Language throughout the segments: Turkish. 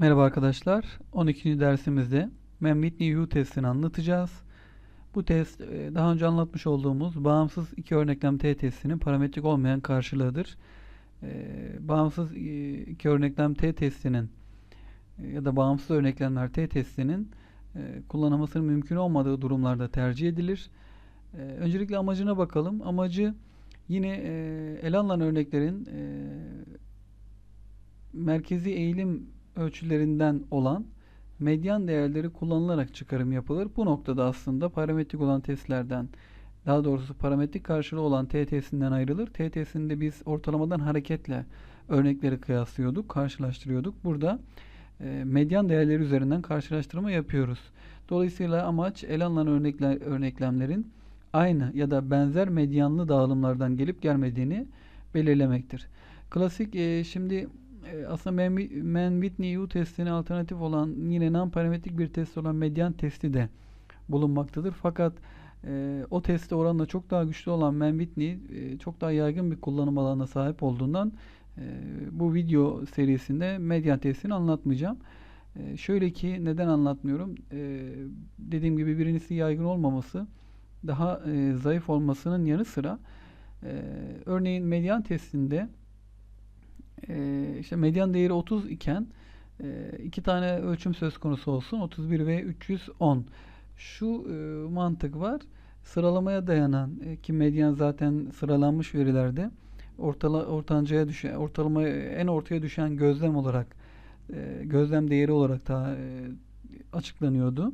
Merhaba arkadaşlar. 12. dersimizde Man-Whitney U testini anlatacağız. Bu test e, daha önce anlatmış olduğumuz bağımsız iki örneklem T testinin parametrik olmayan karşılığıdır. E, bağımsız e, iki örneklem T testinin ya da bağımsız örneklemler T testinin kullanılmasının mümkün olmadığı durumlarda tercih edilir. Öncelikle amacına bakalım. Amacı yine ele alınan örneklerin merkezi eğilim ölçülerinden olan medyan değerleri kullanılarak çıkarım yapılır. Bu noktada aslında parametrik olan testlerden daha doğrusu parametrik karşılığı olan t testinden ayrılır. t testinde biz ortalamadan hareketle örnekleri kıyaslıyorduk, karşılaştırıyorduk. Burada e, medyan değerleri üzerinden karşılaştırma yapıyoruz. Dolayısıyla amaç ele alınan örnekler, örneklemlerin aynı ya da benzer medyanlı dağılımlardan gelip gelmediğini belirlemektir. Klasik e, şimdi e, aslında Man-Whitney U testine alternatif olan yine non-parametrik bir test olan medyan testi de bulunmaktadır. Fakat e, o testi oranla çok daha güçlü olan Man-Whitney e, çok daha yaygın bir kullanım alanına sahip olduğundan e, bu video serisinde medyan testini anlatmayacağım. E, şöyle ki neden anlatmıyorum? E, dediğim gibi birincisi yaygın olmaması, daha e, zayıf olmasının yanı sıra e, örneğin medyan testinde e, işte medyan değeri 30 iken e, iki tane ölçüm söz konusu olsun 31 ve 310 şu e, mantık var sıralamaya dayanan e, ki medyan zaten sıralanmış verilerde ortala, ortancaya düşen ortalamaya en ortaya düşen gözlem olarak e, gözlem değeri olarak da e, açıklanıyordu.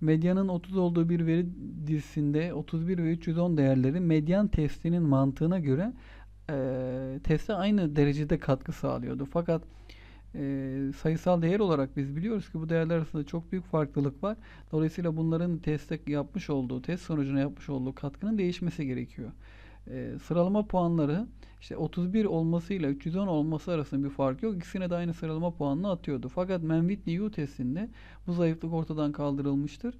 Medyanın 30 olduğu bir veri dizisinde 31 ve 310 değerleri medyan testinin mantığına göre e, teste aynı derecede katkı sağlıyordu. Fakat e, sayısal değer olarak biz biliyoruz ki bu değerler arasında çok büyük farklılık var. Dolayısıyla bunların teste yapmış olduğu, test sonucuna yapmış olduğu katkının değişmesi gerekiyor. E, sıralama puanları işte 31 olmasıyla 310 olması arasında bir fark yok. İkisine de aynı sıralama puanını atıyordu. Fakat Mann-Whitney U testinde bu zayıflık ortadan kaldırılmıştır.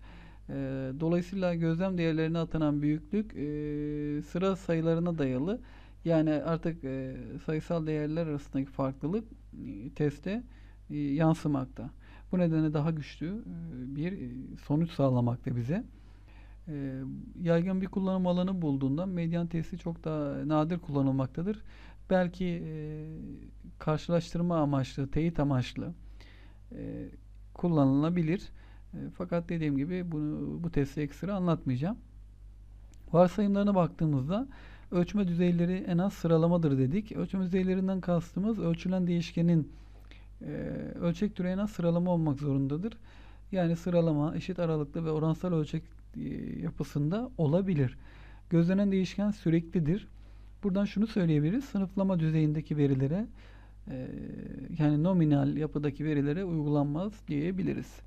E, dolayısıyla gözlem değerlerine atanan büyüklük e, sıra sayılarına dayalı yani artık e, sayısal değerler arasındaki farklılık e, teste e, yansımakta. Bu nedenle daha güçlü e, bir e, sonuç sağlamakta bize. E, yaygın bir kullanım alanı bulduğundan medyan testi çok daha nadir kullanılmaktadır. Belki e, karşılaştırma amaçlı, teyit amaçlı e, kullanılabilir. E, fakat dediğim gibi bunu bu testi ekstra anlatmayacağım. Varsayımlarına baktığımızda Ölçme düzeyleri en az sıralamadır dedik. Ölçme düzeylerinden kastımız ölçülen değişkenin e, ölçek türü en az sıralama olmak zorundadır. Yani sıralama eşit aralıklı ve oransal ölçek e, yapısında olabilir. Gözlenen değişken süreklidir. Buradan şunu söyleyebiliriz. Sınıflama düzeyindeki verilere e, yani nominal yapıdaki verilere uygulanmaz diyebiliriz.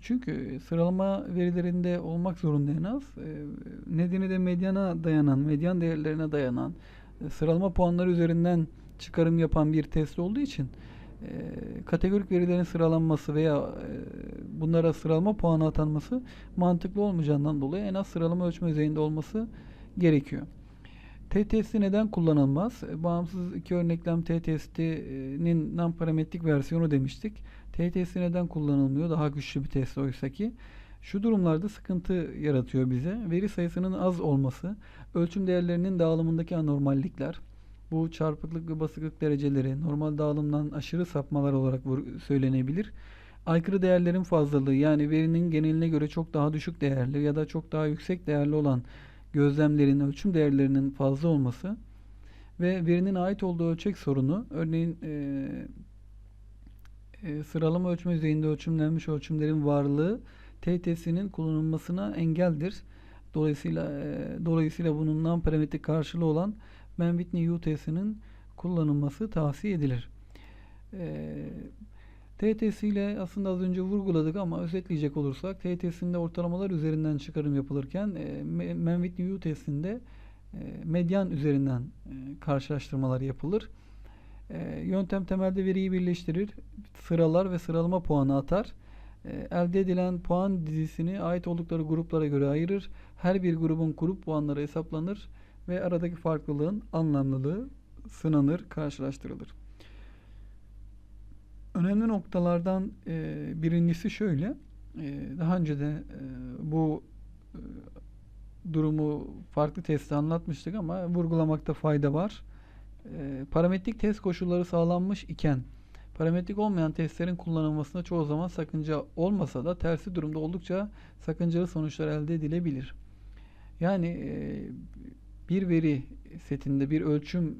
Çünkü sıralama verilerinde olmak zorunda en az. E, nedeni de medyana dayanan, medyan değerlerine dayanan, e, sıralama puanları üzerinden çıkarım yapan bir test olduğu için e, kategorik verilerin sıralanması veya bunlara sıralama puanı atanması mantıklı olmayacağından dolayı en az sıralama ölçme düzeyinde olması gerekiyor. T testi neden kullanılmaz? Bağımsız iki örneklem T testinin non parametrik versiyonu demiştik. T testi neden kullanılmıyor? Daha güçlü bir test oysa ki. Şu durumlarda sıkıntı yaratıyor bize. Veri sayısının az olması, ölçüm değerlerinin dağılımındaki anormallikler, bu çarpıklık ve basıklık dereceleri normal dağılımdan aşırı sapmalar olarak söylenebilir. Aykırı değerlerin fazlalığı yani verinin geneline göre çok daha düşük değerli ya da çok daha yüksek değerli olan gözlemlerin ölçüm değerlerinin fazla olması ve verinin ait olduğu ölçek sorunu örneğin e, e, sıralama ölçme düzeyinde ölçümlenmiş ölçümlerin varlığı TTS'nin kullanılmasına engeldir. Dolayısıyla e, dolayısıyla bunun non parametrik karşılığı olan Man-Whitney U testinin kullanılması tavsiye edilir. E, TTS ile aslında az önce vurguladık ama özetleyecek olursak TTS'inde ortalamalar üzerinden çıkarım yapılırken e, Man-Whitney U testinde e, medyan üzerinden e, karşılaştırmalar yapılır. E, yöntem temelde veriyi birleştirir, sıralar ve sıralama puanı atar. E, elde edilen puan dizisini ait oldukları gruplara göre ayırır. Her bir grubun grup puanları hesaplanır ve aradaki farklılığın anlamlılığı sınanır, karşılaştırılır. Önemli noktalardan e, birincisi şöyle. E, daha önce de e, bu durumu farklı testte anlatmıştık ama vurgulamakta fayda var. E, parametrik test koşulları sağlanmış iken parametrik olmayan testlerin kullanılmasında çoğu zaman sakınca olmasa da tersi durumda oldukça sakıncalı sonuçlar elde edilebilir. Yani e, bir veri setinde bir ölçüm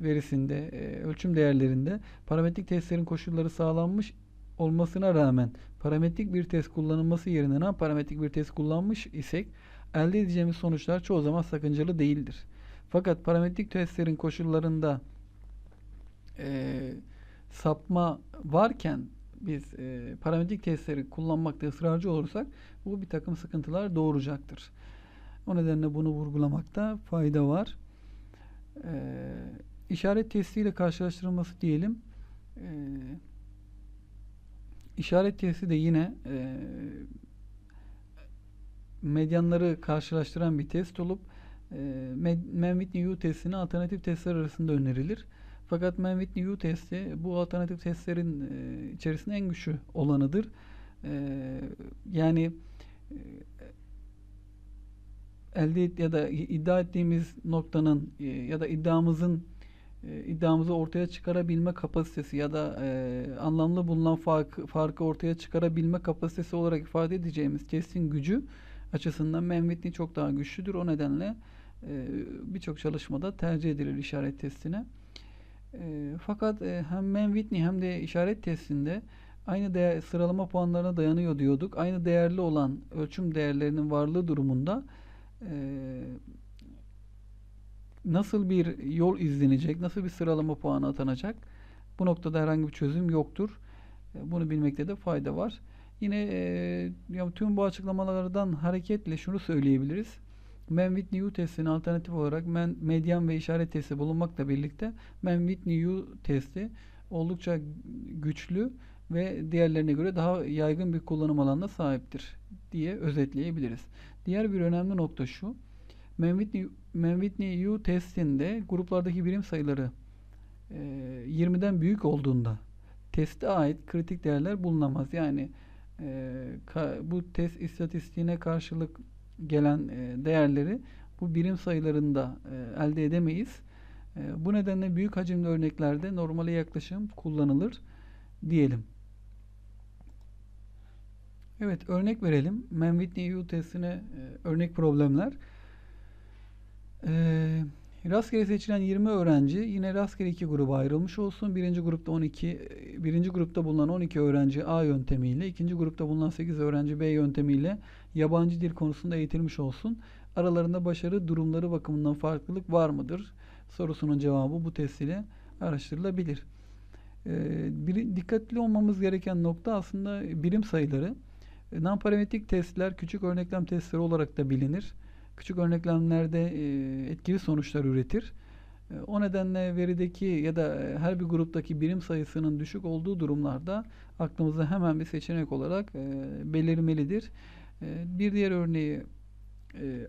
verisinde, e, ölçüm değerlerinde parametrik testlerin koşulları sağlanmış olmasına rağmen parametrik bir test kullanılması yerine parametrik bir test kullanmış isek elde edeceğimiz sonuçlar çoğu zaman sakıncalı değildir. Fakat parametrik testlerin koşullarında e, sapma varken biz e, parametrik testleri kullanmakta ısrarcı olursak bu bir takım sıkıntılar doğuracaktır. O nedenle bunu vurgulamakta fayda var. Ee, işaret testiyle karşılaştırılması diyelim. Ee, işaret testi de yine e, medyanları karşılaştıran bir test olup e, Mann-Whitney-U testini alternatif testler arasında önerilir. Fakat Mann-Whitney-U testi bu alternatif testlerin e, içerisinde en güçlü olanıdır. E, yani e, elde et ya da iddia ettiğimiz noktanın e, ya da iddiamızın iddiamızı ortaya çıkarabilme kapasitesi ya da e, anlamlı bulunan farkı, farkı ortaya çıkarabilme kapasitesi olarak ifade edeceğimiz testin gücü açısından Mann çok daha güçlüdür. O nedenle birçok çalışmada tercih edilir işaret testine. E, fakat e, hem Mann hem de işaret testinde aynı değer, sıralama puanlarına dayanıyor diyorduk. Aynı değerli olan ölçüm değerlerinin varlığı durumunda ee, nasıl bir yol izlenecek, nasıl bir sıralama puanı atanacak? Bu noktada herhangi bir çözüm yoktur. Ee, bunu bilmekte de fayda var. Yine e, tüm bu açıklamalardan hareketle şunu söyleyebiliriz. Mann-Whitney-U testinin alternatif olarak men, medyan ve işaret testi bulunmakla birlikte Mann-Whitney-U testi oldukça güçlü ve diğerlerine göre daha yaygın bir kullanım alanına sahiptir diye özetleyebiliriz. Diğer bir önemli nokta şu. Mann-Whitney-U testinde gruplardaki birim sayıları e, 20'den büyük olduğunda teste ait kritik değerler bulunamaz. Yani e, ka, bu test istatistiğine karşılık gelen e, değerleri bu birim sayılarında e, elde edemeyiz. E, bu nedenle büyük hacimli örneklerde normale yaklaşım kullanılır diyelim. Evet örnek verelim. Mann-Whitney-U testine e, örnek problemler. E, rastgele seçilen 20 öğrenci yine rastgele iki gruba ayrılmış olsun. Birinci grupta 12, e, birinci grupta bulunan 12 öğrenci A yöntemiyle, ikinci grupta bulunan 8 öğrenci B yöntemiyle yabancı dil konusunda eğitilmiş olsun. Aralarında başarı durumları bakımından farklılık var mıdır? Sorusunun cevabı bu test ile araştırılabilir. Ee, bir, dikkatli olmamız gereken nokta aslında birim sayıları. E, non-parametrik testler küçük örneklem testleri olarak da bilinir. Küçük örneklemlerde e, etkili sonuçlar üretir. E, o nedenle verideki ya da her bir gruptaki birim sayısının düşük olduğu durumlarda aklımıza hemen bir seçenek olarak belirmelidir. Bir diğer örneği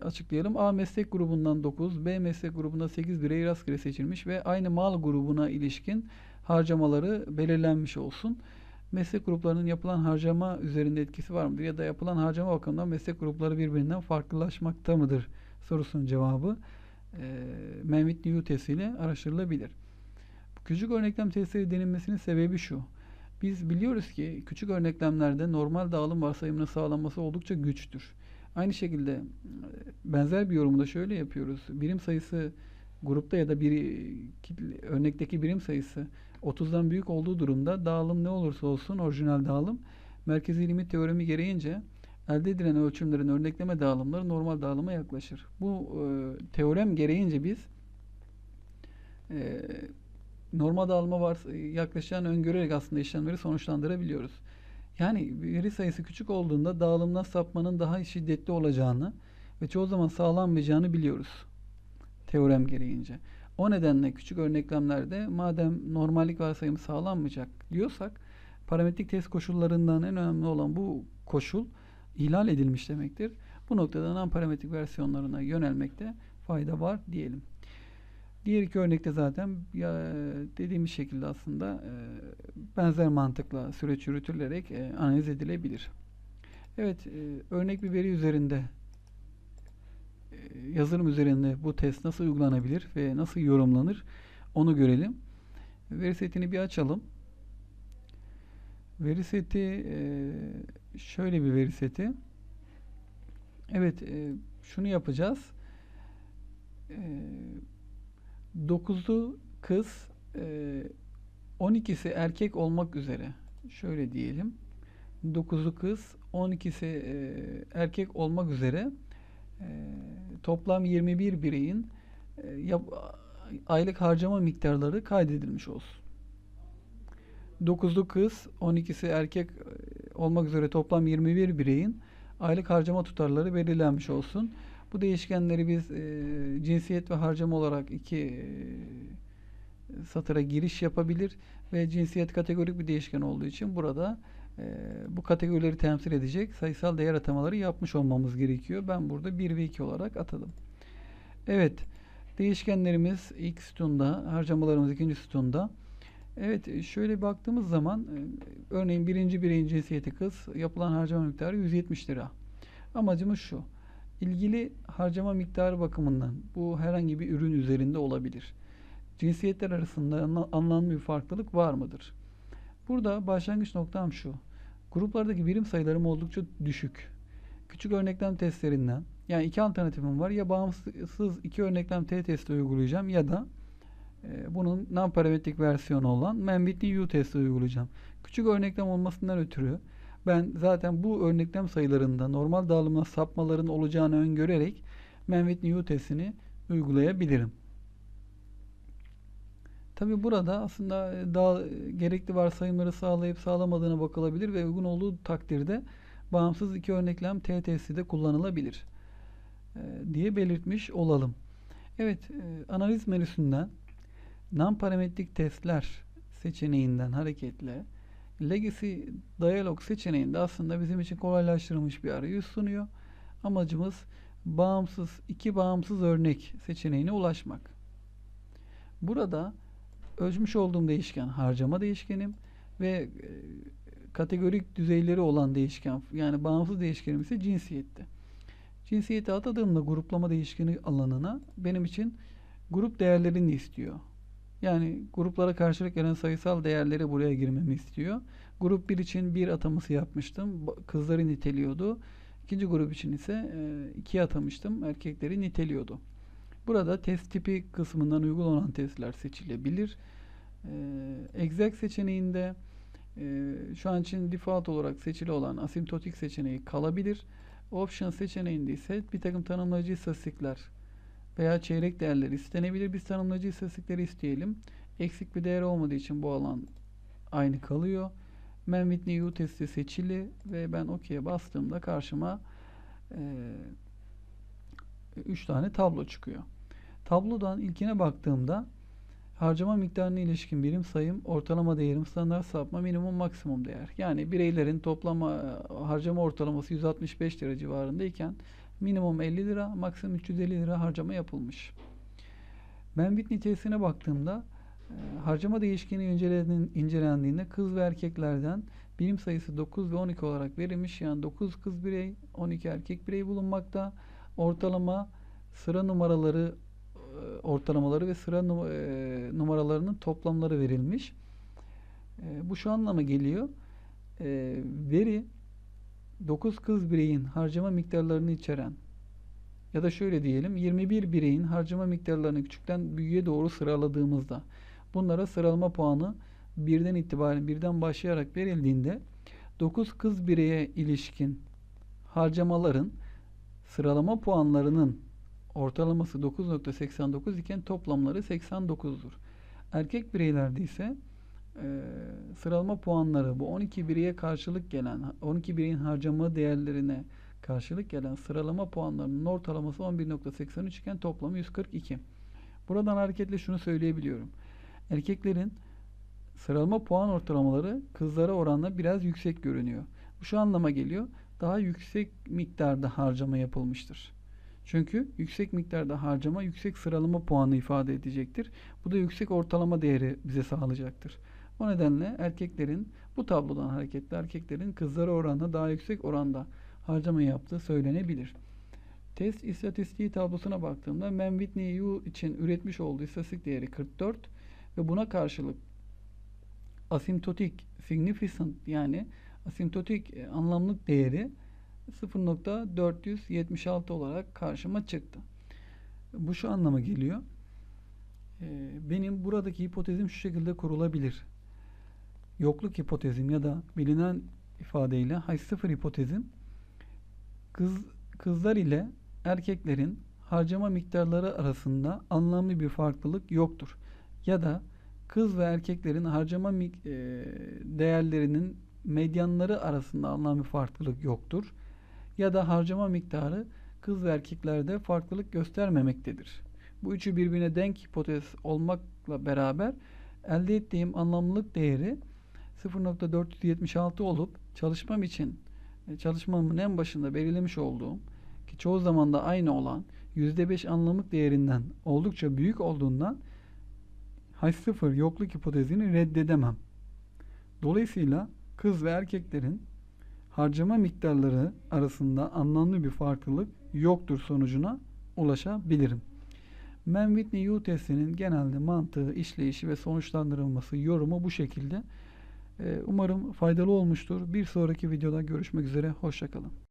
açıklayalım. A meslek grubundan 9, B meslek grubunda 8 birey rastgele seçilmiş ve aynı mal grubuna ilişkin harcamaları belirlenmiş olsun meslek gruplarının yapılan harcama üzerinde etkisi var mıdır? Ya da yapılan harcama bakımından meslek grupları birbirinden farklılaşmakta mıdır? Sorusunun cevabı e, Mehmet New testiyle araştırılabilir. Küçük örneklem testleri denilmesinin sebebi şu. Biz biliyoruz ki küçük örneklemlerde normal dağılım varsayımının sağlanması oldukça güçtür. Aynı şekilde benzer bir yorumu da şöyle yapıyoruz. Birim sayısı grupta ya da bir örnekteki birim sayısı 30'dan büyük olduğu durumda dağılım ne olursa olsun orijinal dağılım merkezi limit teoremi gereğince elde edilen ölçümlerin örnekleme dağılımları normal dağılıma yaklaşır. Bu e, teorem gereğince biz e, normal dağılıma var, yaklaşan öngörerek aslında işlemleri sonuçlandırabiliyoruz. Yani veri sayısı küçük olduğunda dağılımdan sapmanın daha şiddetli olacağını ve çoğu zaman sağlanmayacağını biliyoruz. Teorem gereğince. O nedenle küçük örneklemlerde madem normallik varsayımı sağlanmayacak diyorsak parametrik test koşullarından en önemli olan bu koşul ihlal edilmiş demektir. Bu noktada non parametrik versiyonlarına yönelmekte fayda var diyelim. Diğer iki örnekte zaten ya, dediğimiz şekilde aslında e, benzer mantıkla süreç yürütülerek e, analiz edilebilir. Evet, e, örnek bir veri üzerinde yazılım üzerinde bu test nasıl uygulanabilir ve nasıl yorumlanır onu görelim. Veri setini bir açalım. Veri seti e, şöyle bir veri seti. Evet, e, şunu yapacağız. E, 9'u kız, e, 12'si erkek olmak üzere. Şöyle diyelim. 9'u kız, 12'si e, erkek olmak üzere toplam 21 bireyin e, aylık harcama miktarları kaydedilmiş olsun. 9'u kız, 12'si erkek e, olmak üzere toplam 21 bireyin aylık harcama tutarları belirlenmiş olsun. Bu değişkenleri biz e, cinsiyet ve harcama olarak iki e, satıra giriş yapabilir ve cinsiyet kategorik bir değişken olduğu için burada bu kategorileri temsil edecek sayısal değer atamaları yapmış olmamız gerekiyor. Ben burada 1 ve 2 olarak atadım. Evet, değişkenlerimiz ilk sütunda, harcamalarımız ikinci sütunda. Evet, şöyle baktığımız zaman e, örneğin birinci bireyin cinsiyeti kız, yapılan harcama miktarı 170 lira. Amacımız şu. ilgili harcama miktarı bakımından bu herhangi bir ürün üzerinde olabilir. Cinsiyetler arasında anlamlı bir farklılık var mıdır? Burada başlangıç noktam şu. Gruplardaki birim sayılarım oldukça düşük. Küçük örneklem testlerinden yani iki alternatifim var. Ya bağımsız iki örneklem T testi uygulayacağım ya da e, bunun non parametrik versiyonu olan Manwithy U testi uygulayacağım. Küçük örneklem olmasından ötürü ben zaten bu örneklem sayılarında normal dağılımla sapmaların olacağını öngörerek Manwithy U testini uygulayabilirim. Tabi burada aslında e, daha gerekli varsayımları sağlayıp sağlamadığına bakılabilir ve uygun olduğu takdirde bağımsız iki örneklem T testi de kullanılabilir e, diye belirtmiş olalım. Evet, e, analiz menüsünden non-parametrik testler seçeneğinden hareketle Legacy Dialog seçeneğinde aslında bizim için kolaylaştırılmış bir arayüz sunuyor. Amacımız bağımsız, iki bağımsız örnek seçeneğine ulaşmak. Burada ölçmüş olduğum değişken harcama değişkenim ve e, kategorik düzeyleri olan değişken yani bağımsız değişkenim ise cinsiyetti. Cinsiyeti atadığımda gruplama değişkeni alanına benim için grup değerlerini istiyor. Yani gruplara karşılık gelen sayısal değerleri buraya girmemi istiyor. Grup 1 için bir ataması yapmıştım. Kızları niteliyordu. İkinci grup için ise 2 e, atamıştım. Erkekleri niteliyordu. Burada test tipi kısmından uygun olan testler seçilebilir. Ee, exact seçeneğinde e, şu an için default olarak seçili olan asimptotik seçeneği kalabilir. Option seçeneğinde ise bir takım tanımlayıcı istatistikler veya çeyrek değerler istenebilir. Biz tanımlayıcı istatistikleri isteyelim. Eksik bir değer olmadığı için bu alan aynı kalıyor. Man Whitney U testi seçili ve ben OK'ye bastığımda karşıma 3 e, tane tablo çıkıyor. Tablodan ilkine baktığımda harcama miktarına ilişkin birim sayım, ortalama değerim, standart sapma, minimum maksimum değer. Yani bireylerin toplama e, harcama ortalaması 165 lira civarındayken minimum 50 lira, maksimum 350 lira harcama yapılmış. Benbit nitesine baktığımda e, harcama değişkeni incelendiğinde kız ve erkeklerden birim sayısı 9 ve 12 olarak verilmiş. Yani 9 kız birey, 12 erkek birey bulunmakta. Ortalama sıra numaraları ortalamaları ve sıra e, numaralarının toplamları verilmiş. E, bu şu anlama geliyor. Veri 9 kız bireyin harcama miktarlarını içeren ya da şöyle diyelim 21 bireyin harcama miktarlarını küçükten büyüğe doğru sıraladığımızda bunlara sıralama puanı birden itibaren birden başlayarak verildiğinde 9 kız bireye ilişkin harcamaların sıralama puanlarının ortalaması 9.89 iken toplamları 89'dur. Erkek bireylerde ise e, sıralama puanları bu 12 bireye karşılık gelen 12 bireyin harcama değerlerine karşılık gelen sıralama puanlarının ortalaması 11.83 iken toplamı 142. Buradan hareketle şunu söyleyebiliyorum. Erkeklerin sıralama puan ortalamaları kızlara oranla biraz yüksek görünüyor. Bu şu anlama geliyor. Daha yüksek miktarda harcama yapılmıştır. Çünkü yüksek miktarda harcama yüksek sıralama puanı ifade edecektir. Bu da yüksek ortalama değeri bize sağlayacaktır. O nedenle erkeklerin bu tablodan hareketle erkeklerin kızlara oranla daha yüksek oranda harcama yaptığı söylenebilir. Test istatistiği tablosuna baktığımda Men Whitney U için üretmiş olduğu istatistik değeri 44 ve buna karşılık asymptotik significant yani asymptotik e, anlamlık değeri 0.476 olarak karşıma çıktı. Bu şu anlama geliyor. E, Benim buradaki hipotezim şu şekilde kurulabilir. Yokluk hipotezim ya da bilinen ifadeyle H0 hipotezim kız, kızlar ile erkeklerin harcama miktarları arasında anlamlı bir farklılık yoktur. Ya da kız ve erkeklerin harcama e, değerlerinin medyanları arasında anlamlı farklılık yoktur. Ya da harcama miktarı kız ve erkeklerde farklılık göstermemektedir. Bu üçü birbirine denk hipotez olmakla beraber elde ettiğim anlamlılık değeri 0.476 olup çalışmam için e, çalışmamın en başında belirlemiş olduğum ki çoğu zaman da aynı olan %5 anlamlık değerinden oldukça büyük olduğundan H0 yokluk hipotezini reddedemem. Dolayısıyla kız ve erkeklerin harcama miktarları arasında anlamlı bir farklılık yoktur sonucuna ulaşabilirim. Men-Whitney-U testinin genelde mantığı, işleyişi ve sonuçlandırılması, yorumu bu şekilde. Ee, Umarım faydalı olmuştur. Bir sonraki videoda görüşmek üzere. Hoşçakalın.